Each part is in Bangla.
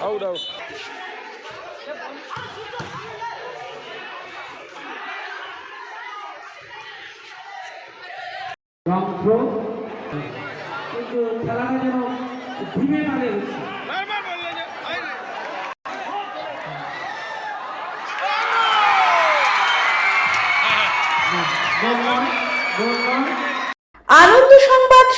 আউট আউট রং থ্রো কিন্তু খেলাটা যেন ধীমে তালে হচ্ছে গোল নয়, গোল নয়।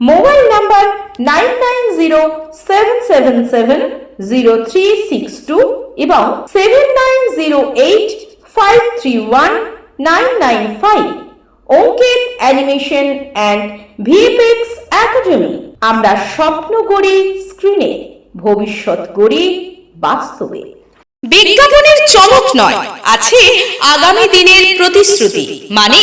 Mobile number nine nine zero seven seven seven zero three six two এবং seven nine zero eight five three one nine nine five. Ankit animation and VFX academy আমরা স্বপ্ন গড়ি স্ক্রিনে ভবিষ্যৎ গড়ি বাস্তবে। বিজ্ঞাপনের চমক নয়, আছে আগামী দিনের প্রতিশ্রুতি মানে